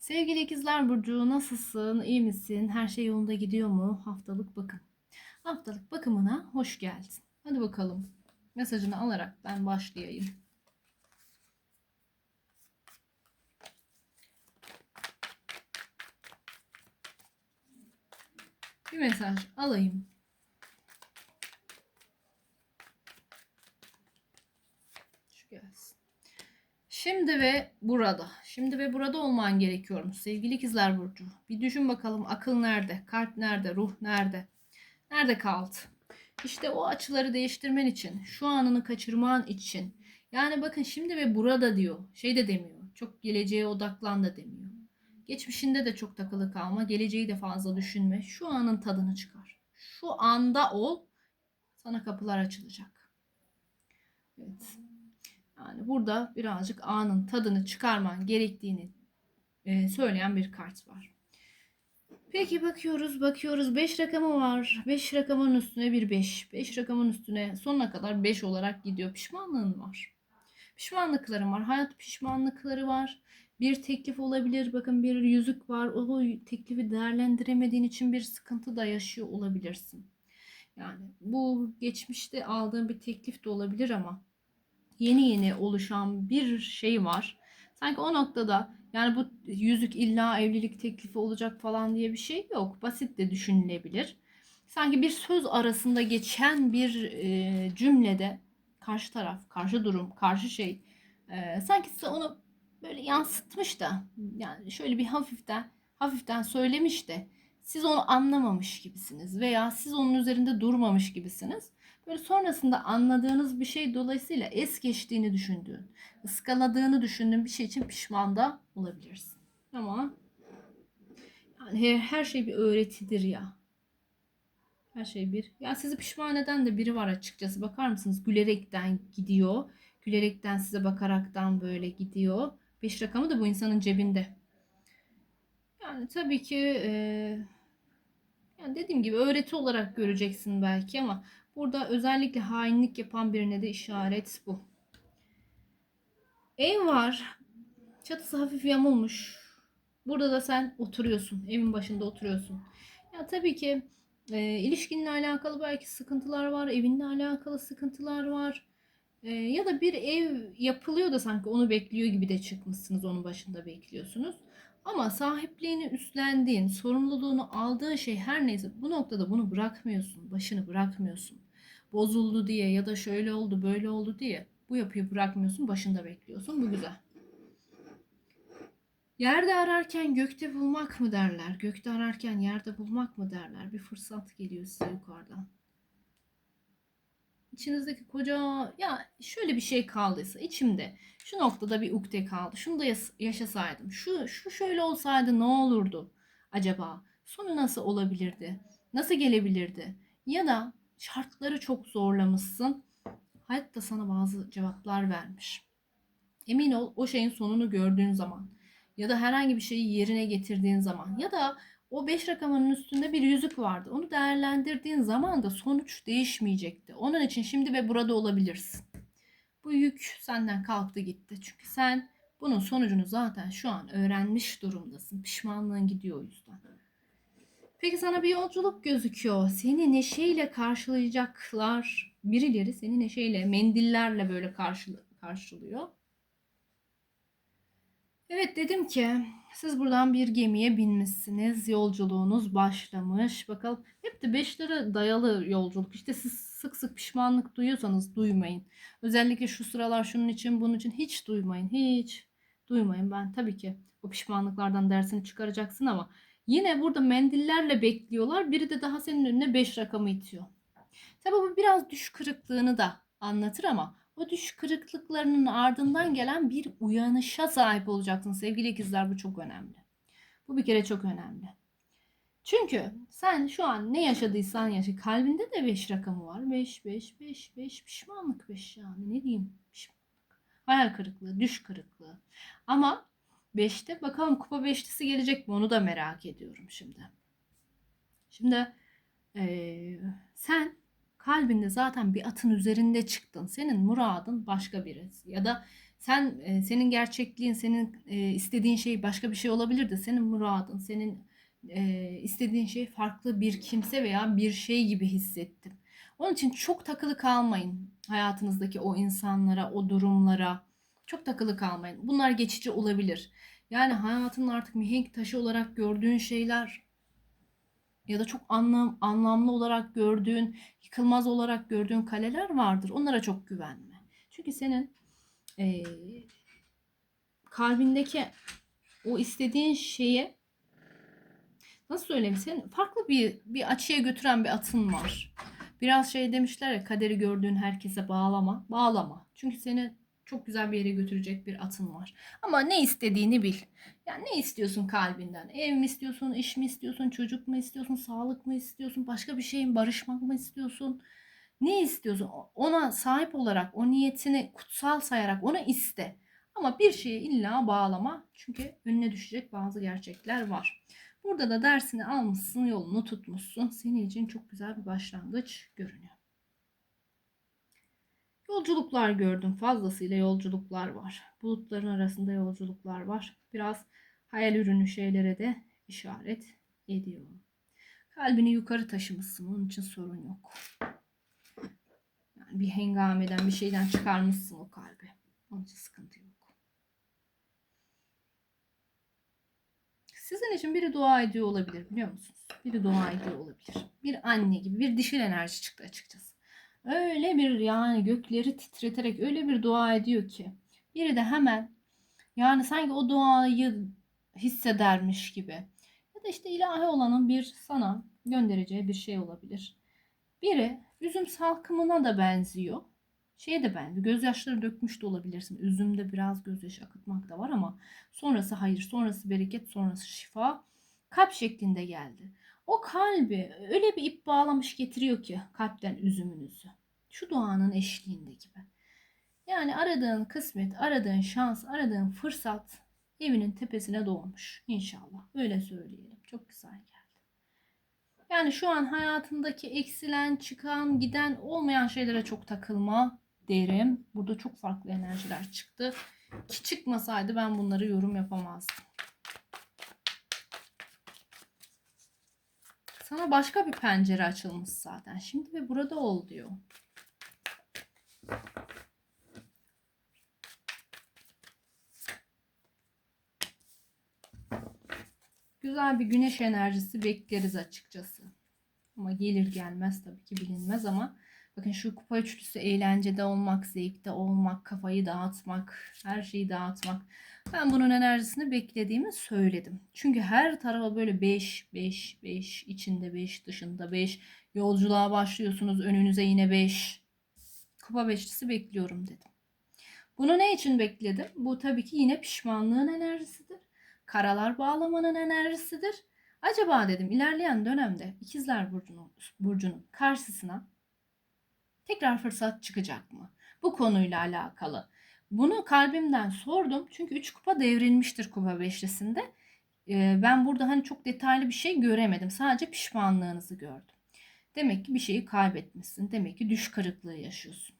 Sevgili ikizler Burcu nasılsın? İyi misin? Her şey yolunda gidiyor mu? Haftalık bakım. Haftalık bakımına hoş geldin. Hadi bakalım. Mesajını alarak ben başlayayım. Bir mesaj alayım. Şu gelsin. Şimdi ve burada. Şimdi ve burada olman gerekiyormuş sevgili ikizler Burcu. Bir düşün bakalım akıl nerede? Kalp nerede? Ruh nerede? Nerede kaldı? İşte o açıları değiştirmen için, şu anını kaçırman için. Yani bakın şimdi ve burada diyor. Şey de demiyor. Çok geleceğe odaklan da demiyor. Geçmişinde de çok takılı kalma. Geleceği de fazla düşünme. Şu anın tadını çıkar. Şu anda ol. Sana kapılar açılacak. Evet. Yani burada birazcık anın tadını çıkarman gerektiğini e, söyleyen bir kart var. Peki bakıyoruz bakıyoruz 5 rakamı var. 5 rakamın üstüne bir 5. 5 rakamın üstüne sonuna kadar 5 olarak gidiyor. Pişmanlığın var. Pişmanlıkların var. Hayat pişmanlıkları var. Bir teklif olabilir. Bakın bir yüzük var. O teklifi değerlendiremediğin için bir sıkıntı da yaşıyor olabilirsin. Yani bu geçmişte aldığın bir teklif de olabilir ama yeni yeni oluşan bir şey var. Sanki o noktada yani bu yüzük illa evlilik teklifi olacak falan diye bir şey yok. Basit de düşünülebilir. Sanki bir söz arasında geçen bir e, cümlede karşı taraf, karşı durum, karşı şey e, sanki size onu böyle yansıtmış da yani şöyle bir hafiften hafiften söylemiş de siz onu anlamamış gibisiniz veya siz onun üzerinde durmamış gibisiniz. Böyle sonrasında anladığınız bir şey dolayısıyla es geçtiğini düşündüğün, ıskaladığını düşündüğün bir şey için pişman da olabilirsin. Ama yani her şey bir öğretidir ya. Her şey bir. Ya sizi pişman eden de biri var açıkçası. Bakar mısınız? Gülerekten gidiyor. Gülerekten size bakaraktan böyle gidiyor. Beş rakamı da bu insanın cebinde. Yani tabii ki e, yani dediğim gibi öğreti olarak göreceksin belki ama burada özellikle hainlik yapan birine de işaret bu. Ev var. Çatısı hafif yamulmuş. Burada da sen oturuyorsun. Evin başında oturuyorsun. Ya tabii ki e, ilişkinle alakalı belki sıkıntılar var. Evinle alakalı sıkıntılar var. E, ya da bir ev yapılıyor da sanki onu bekliyor gibi de çıkmışsınız. Onun başında bekliyorsunuz. Ama sahipliğini üstlendiğin, sorumluluğunu aldığın şey her neyse bu noktada bunu bırakmıyorsun. Başını bırakmıyorsun. Bozuldu diye ya da şöyle oldu böyle oldu diye bu yapıyı bırakmıyorsun. Başında bekliyorsun. Bu güzel. Yerde ararken gökte bulmak mı derler? Gökte ararken yerde bulmak mı derler? Bir fırsat geliyor size yukarıdan. İçinizdeki koca ya şöyle bir şey kaldıysa içimde şu noktada bir ukde kaldı. Şunu da yaşasaydım. Şu şu şöyle olsaydı ne olurdu acaba? Sonu nasıl olabilirdi? Nasıl gelebilirdi? Ya da şartları çok zorlamışsın. Hayat da sana bazı cevaplar vermiş. Emin ol o şeyin sonunu gördüğün zaman ya da herhangi bir şeyi yerine getirdiğin zaman ya da o 5 rakamının üstünde bir yüzük vardı. Onu değerlendirdiğin zaman da sonuç değişmeyecekti. Onun için şimdi ve burada olabilirsin. Bu yük senden kalktı gitti. Çünkü sen bunun sonucunu zaten şu an öğrenmiş durumdasın. Pişmanlığın gidiyor o yüzden. Peki sana bir yolculuk gözüküyor. Seni neşeyle karşılayacaklar. Birileri seni neşeyle, mendillerle böyle karşılıyor. Evet dedim ki siz buradan bir gemiye binmişsiniz. Yolculuğunuz başlamış. Bakalım hep de beşlere dayalı yolculuk. İşte siz sık sık pişmanlık duyuyorsanız duymayın. Özellikle şu sıralar şunun için bunun için hiç duymayın. Hiç duymayın. Ben tabii ki o pişmanlıklardan dersini çıkaracaksın ama yine burada mendillerle bekliyorlar. Biri de daha senin önüne 5 rakamı itiyor. Tabii bu biraz düş kırıklığını da anlatır ama o düş kırıklıklarının ardından gelen bir uyanışa sahip olacaksın sevgili ikizler bu çok önemli. Bu bir kere çok önemli. Çünkü sen şu an ne yaşadıysan yaşa. Kalbinde de 5 rakamı var. 5, 5, 5, 5. Pişmanlık 5 yani. Ne diyeyim? Pişmanlık. Hayal kırıklığı, düş kırıklığı. Ama 5'te bakalım kupa 5'lisi gelecek mi? Onu da merak ediyorum şimdi. Şimdi ee, sen kalbinde zaten bir atın üzerinde çıktın. Senin muradın başka birisi ya da Sen e, senin gerçekliğin, senin e, istediğin şey başka bir şey olabilir de senin muradın, senin e, istediğin şey farklı bir kimse veya bir şey gibi hissettim. Onun için çok takılı kalmayın hayatınızdaki o insanlara, o durumlara. Çok takılı kalmayın. Bunlar geçici olabilir. Yani hayatının artık mihenk taşı olarak gördüğün şeyler ya da çok anlam, anlamlı olarak gördüğün, yıkılmaz olarak gördüğün kaleler vardır. Onlara çok güvenme. Çünkü senin e, kalbindeki o istediğin şeye nasıl söyleyeyim senin farklı bir bir açıya götüren bir atın var. Biraz şey demişler ya kaderi gördüğün herkese bağlama. Bağlama. Çünkü seni çok güzel bir yere götürecek bir atın var. Ama ne istediğini bil. Yani ne istiyorsun kalbinden? Ev mi istiyorsun, iş mi istiyorsun, çocuk mu istiyorsun, sağlık mı istiyorsun, başka bir şeyin barışmak mı istiyorsun? Ne istiyorsun? Ona sahip olarak, o niyetini kutsal sayarak onu iste. Ama bir şeye illa bağlama. Çünkü önüne düşecek bazı gerçekler var. Burada da dersini almışsın, yolunu tutmuşsun. Senin için çok güzel bir başlangıç görünüyor. Yolculuklar gördüm. Fazlasıyla yolculuklar var. Bulutların arasında yolculuklar var. Biraz hayal ürünü şeylere de işaret ediyor. Kalbini yukarı taşımışsın. Onun için sorun yok. Yani bir hengameden, bir şeyden çıkarmışsın o kalbi. Onun için sıkıntı yok. Sizin için biri dua ediyor olabilir biliyor musunuz? Biri dua ediyor olabilir. Bir anne gibi bir dişil enerji çıktı açıkçası. Öyle bir yani gökleri titreterek öyle bir dua ediyor ki. Biri de hemen yani sanki o duayı hissedermiş gibi. Ya da işte ilahi olanın bir sana göndereceği bir şey olabilir. Biri üzüm salkımına da benziyor. Şeye de benziyor. Gözyaşları dökmüş de olabilirsin. Üzümde biraz gözyaşı akıtmak da var ama sonrası hayır, sonrası bereket, sonrası şifa. Kalp şeklinde geldi. O kalbi öyle bir ip bağlamış getiriyor ki kalpten üzümünüzü. Şu duanın eşliğinde gibi. Yani aradığın kısmet, aradığın şans, aradığın fırsat evinin tepesine doğmuş. İnşallah. Öyle söyleyelim. Çok güzel geldi. Yani şu an hayatındaki eksilen, çıkan, giden, olmayan şeylere çok takılma derim. Burada çok farklı enerjiler çıktı. Ki çıkmasaydı ben bunları yorum yapamazdım. Sana başka bir pencere açılmış zaten. Şimdi ve burada ol diyor. Güzel bir güneş enerjisi bekleriz açıkçası. Ama gelir gelmez tabii ki bilinmez ama bakın şu kupa üçlüsü eğlencede olmak, zevkte olmak, kafayı dağıtmak, her şeyi dağıtmak. Ben bunun enerjisini beklediğimi söyledim. Çünkü her tarafa böyle 5, 5, 5, içinde 5, dışında 5. Yolculuğa başlıyorsunuz önünüze yine 5. Kupa beşlisi bekliyorum dedim. Bunu ne için bekledim? Bu tabii ki yine pişmanlığın enerjisidir. Karalar bağlamanın enerjisidir. Acaba dedim ilerleyen dönemde ikizler burcunun, burcunun karşısına tekrar fırsat çıkacak mı? Bu konuyla alakalı. Bunu kalbimden sordum. Çünkü 3 kupa devrilmiştir kupa beşlisinde. Ee, ben burada hani çok detaylı bir şey göremedim. Sadece pişmanlığınızı gördüm. Demek ki bir şeyi kaybetmişsin. Demek ki düş kırıklığı yaşıyorsun.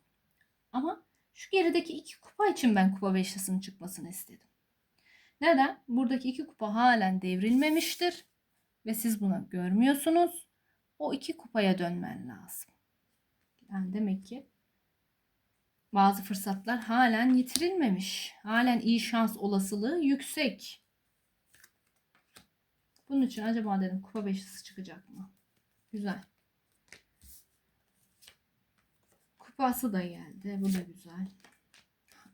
Ama şu gerideki iki kupa için ben kupa beşlisinin çıkmasını istedim. Neden? Buradaki iki kupa halen devrilmemiştir. Ve siz bunu görmüyorsunuz. O iki kupaya dönmen lazım. Yani demek ki bazı fırsatlar halen yitirilmemiş. Halen iyi şans olasılığı yüksek. Bunun için acaba dedim kupa beşlisi çıkacak mı? Güzel. Kupası da geldi. Bu da güzel.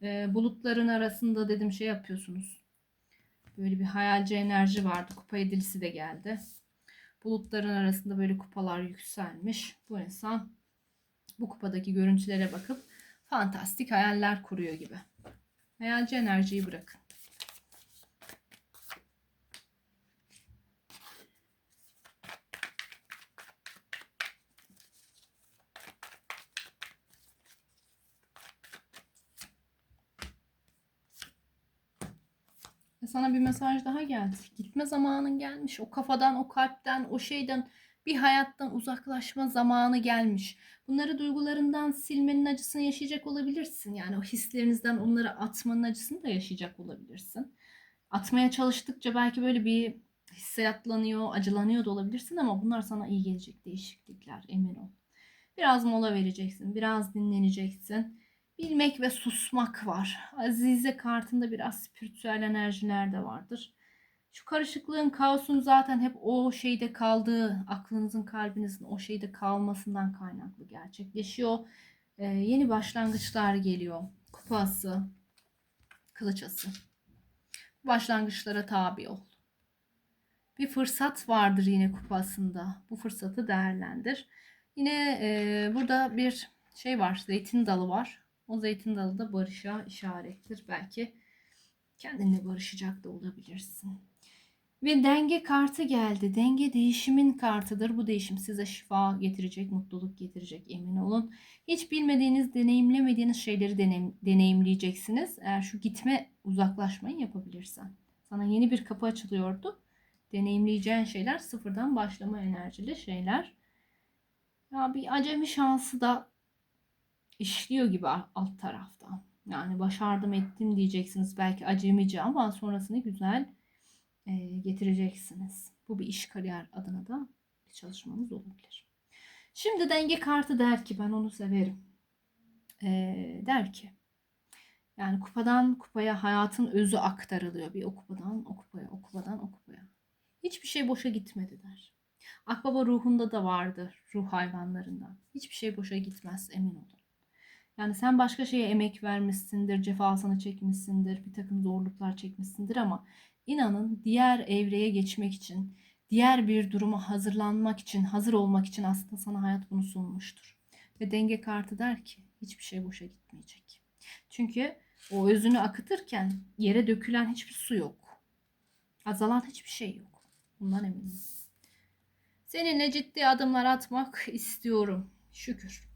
Ee, bulutların arasında dedim şey yapıyorsunuz. Böyle bir hayalci enerji vardı. Kupa edilisi de geldi. Bulutların arasında böyle kupalar yükselmiş. Bu insan bu kupadaki görüntülere bakıp fantastik hayaller kuruyor gibi. Hayalci enerjiyi bırakın. Sana bir mesaj daha geldi. Gitme zamanın gelmiş. O kafadan, o kalpten, o şeyden Bir hayattan uzaklaşma zamanı gelmiş. Bunları duygularından silmenin acısını yaşayacak olabilirsin. Yani o hislerinizden onları atmanın acısını da yaşayacak olabilirsin. Atmaya çalıştıkça belki böyle bir hissiyatlanıyor, acılanıyor da olabilirsin ama bunlar sana iyi gelecek değişiklikler emin ol. Biraz mola vereceksin, biraz dinleneceksin. Bilmek ve susmak var. Azize kartında biraz spiritüel enerjiler de vardır. Şu karışıklığın, kaosun zaten hep o şeyde kaldığı, aklınızın, kalbinizin o şeyde kalmasından kaynaklı gerçekleşiyor. Ee, yeni başlangıçlar geliyor. Kupası, kılıçası. Başlangıçlara tabi ol. Bir fırsat vardır yine kupasında. Bu fırsatı değerlendir. Yine e, burada bir şey var, zeytin dalı var. O zeytin dalı da barışa işarettir. Belki kendinle barışacak da olabilirsin. Ve denge kartı geldi. Denge değişimin kartıdır. Bu değişim size şifa getirecek, mutluluk getirecek emin olun. Hiç bilmediğiniz, deneyimlemediğiniz şeyleri deneyim, deneyimleyeceksiniz. Eğer şu gitme, uzaklaşmayı yapabilirsen. Sana yeni bir kapı açılıyordu. Deneyimleyeceğin şeyler sıfırdan başlama enerjili şeyler. Ya bir acemi şansı da işliyor gibi alt tarafta. Yani başardım ettim diyeceksiniz belki acemice ama sonrasını güzel getireceksiniz. Bu bir iş kariyer adına da bir çalışmamız olabilir. Şimdi denge kartı der ki ben onu severim. E, der ki yani kupadan kupaya hayatın özü aktarılıyor. Bir o kupadan o kupaya, o kupadan o kupaya. Hiçbir şey boşa gitmedi der. Akbaba ruhunda da vardır, ruh hayvanlarından. Hiçbir şey boşa gitmez emin olun. Yani sen başka şeye emek vermişsindir, cefasını çekmişsindir, bir takım zorluklar çekmişsindir ama inanın diğer evreye geçmek için, diğer bir duruma hazırlanmak için, hazır olmak için aslında sana hayat bunu sunmuştur. Ve denge kartı der ki hiçbir şey boşa gitmeyecek. Çünkü o özünü akıtırken yere dökülen hiçbir su yok. Azalan hiçbir şey yok. Bundan eminim. Seninle ciddi adımlar atmak istiyorum. Şükür.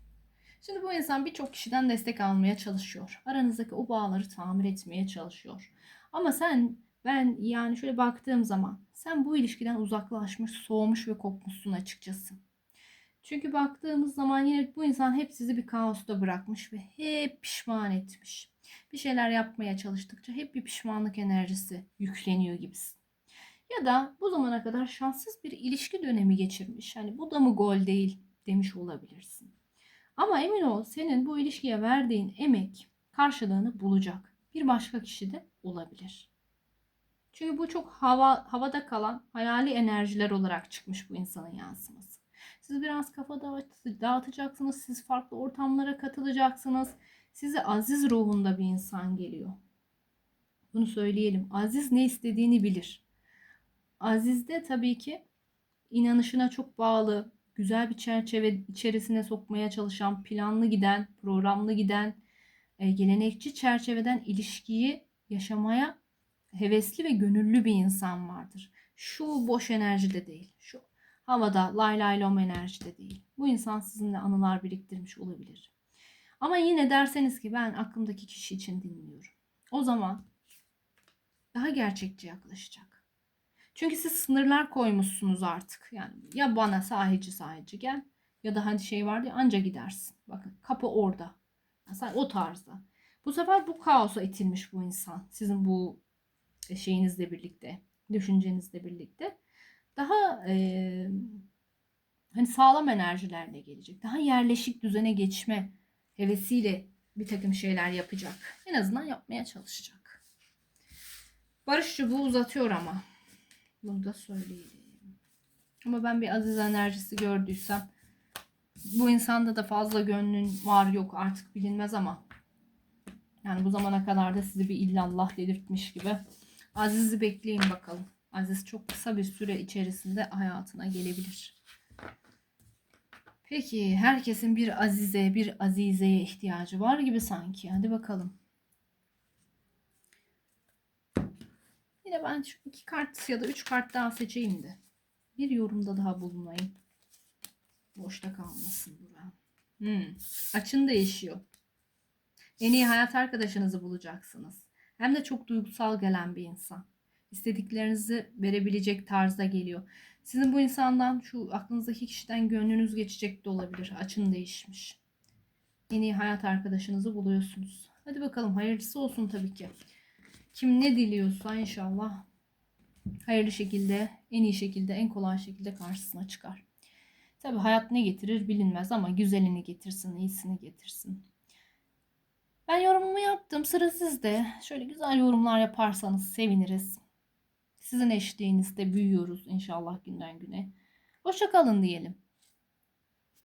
Şimdi bu insan birçok kişiden destek almaya çalışıyor. Aranızdaki o bağları tamir etmeye çalışıyor. Ama sen ben yani şöyle baktığım zaman sen bu ilişkiden uzaklaşmış, soğumuş ve kopmuşsun açıkçası. Çünkü baktığımız zaman yine bu insan hep sizi bir kaosta bırakmış ve hep pişman etmiş. Bir şeyler yapmaya çalıştıkça hep bir pişmanlık enerjisi yükleniyor gibisin. Ya da bu zamana kadar şanssız bir ilişki dönemi geçirmiş. Hani bu da mı gol değil demiş olabilirsin. Ama emin ol senin bu ilişkiye verdiğin emek karşılığını bulacak. Bir başka kişi de olabilir. Çünkü bu çok hava havada kalan hayali enerjiler olarak çıkmış bu insanın yansıması. Siz biraz kafa dağıtacaksınız. Siz farklı ortamlara katılacaksınız. Size aziz ruhunda bir insan geliyor. Bunu söyleyelim. Aziz ne istediğini bilir. Aziz de tabii ki inanışına çok bağlı, güzel bir çerçeve içerisine sokmaya çalışan, planlı giden, programlı giden, e, gelenekçi çerçeveden ilişkiyi yaşamaya hevesli ve gönüllü bir insan vardır. Şu boş enerji de değil. Şu havada lay lay lom enerji de değil. Bu insan sizinle anılar biriktirmiş olabilir. Ama yine derseniz ki ben aklımdaki kişi için dinliyorum. O zaman daha gerçekçi yaklaşacak. Çünkü siz sınırlar koymuşsunuz artık. Yani ya bana sahici sahici gel ya da hani şey vardı ya anca gidersin. Bakın kapı orada. Yani o tarzda. Bu sefer bu kaosa itilmiş bu insan. Sizin bu şeyinizle birlikte, düşüncenizle birlikte. Daha e, hani sağlam enerjilerle gelecek. Daha yerleşik düzene geçme hevesiyle bir takım şeyler yapacak. En azından yapmaya çalışacak. Barış çubuğu uzatıyor ama. Bunu da söyleyeyim. Ama ben bir aziz enerjisi gördüysem bu insanda da fazla gönlün var yok artık bilinmez ama yani bu zamana kadar da sizi bir illallah delirtmiş gibi Aziz'i bekleyin bakalım. Aziz çok kısa bir süre içerisinde hayatına gelebilir. Peki herkesin bir azize, bir azizeye ihtiyacı var gibi sanki. Hadi bakalım. Yine ben şu iki kart ya da üç kart daha seçeyim de. Bir yorumda daha bulunayım. Boşta kalmasın bura. Hmm. Açın değişiyor. En iyi hayat arkadaşınızı bulacaksınız. Hem de çok duygusal gelen bir insan. istediklerinizi verebilecek tarzda geliyor. Sizin bu insandan şu aklınızdaki kişiden gönlünüz geçecek de olabilir. Açın değişmiş. Yeni hayat arkadaşınızı buluyorsunuz. Hadi bakalım hayırlısı olsun tabii ki. Kim ne diliyorsa inşallah hayırlı şekilde, en iyi şekilde, en kolay şekilde karşısına çıkar. Tabii hayat ne getirir bilinmez ama güzelini getirsin, iyisini getirsin. Ben yorumumu yaptım. Sıra sizde. Şöyle güzel yorumlar yaparsanız seviniriz. Sizin eşliğinizde büyüyoruz inşallah günden güne. Hoşça kalın diyelim.